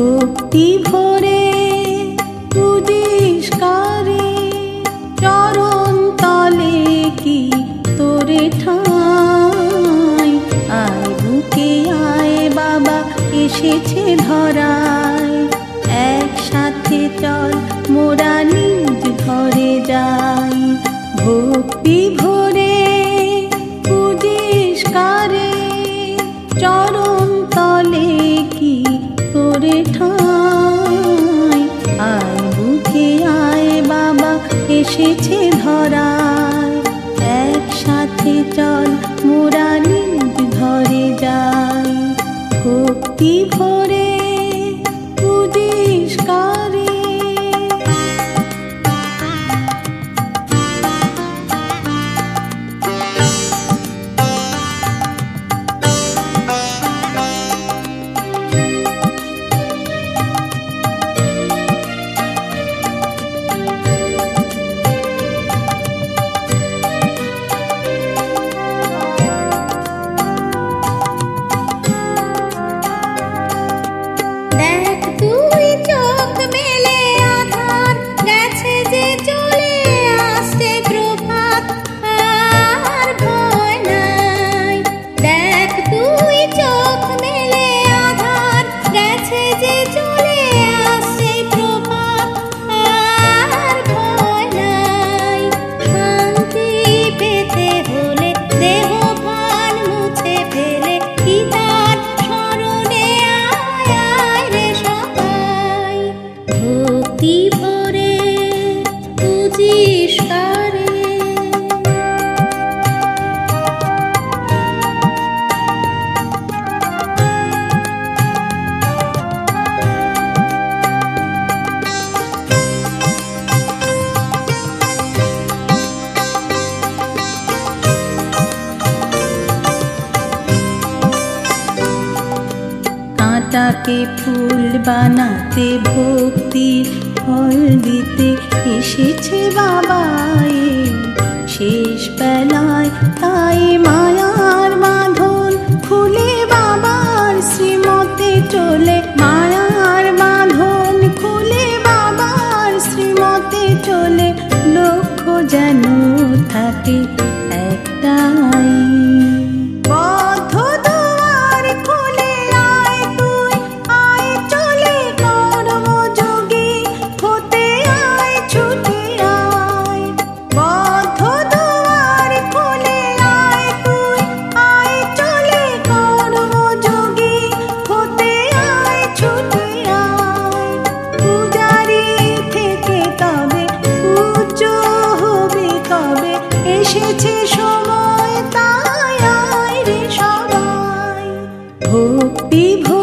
ভক্তি ভরে এসেছে ধরায় একসাথে চল মুরানি ধরে যায় ভক্তি ভরে বানাতে ফুল বানাতে, ভক্তি ফল দিতে এসেছে বাবাই। শেষ বেলায় তাই মায়ার বাঁধন খুলে বাবার শ্রীমতে চলে। মায়ার বাঁধন খুলে বাবার শ্রীমতে চলে। লক্ষ্য যেন থাকে ভক্তি ভক্তি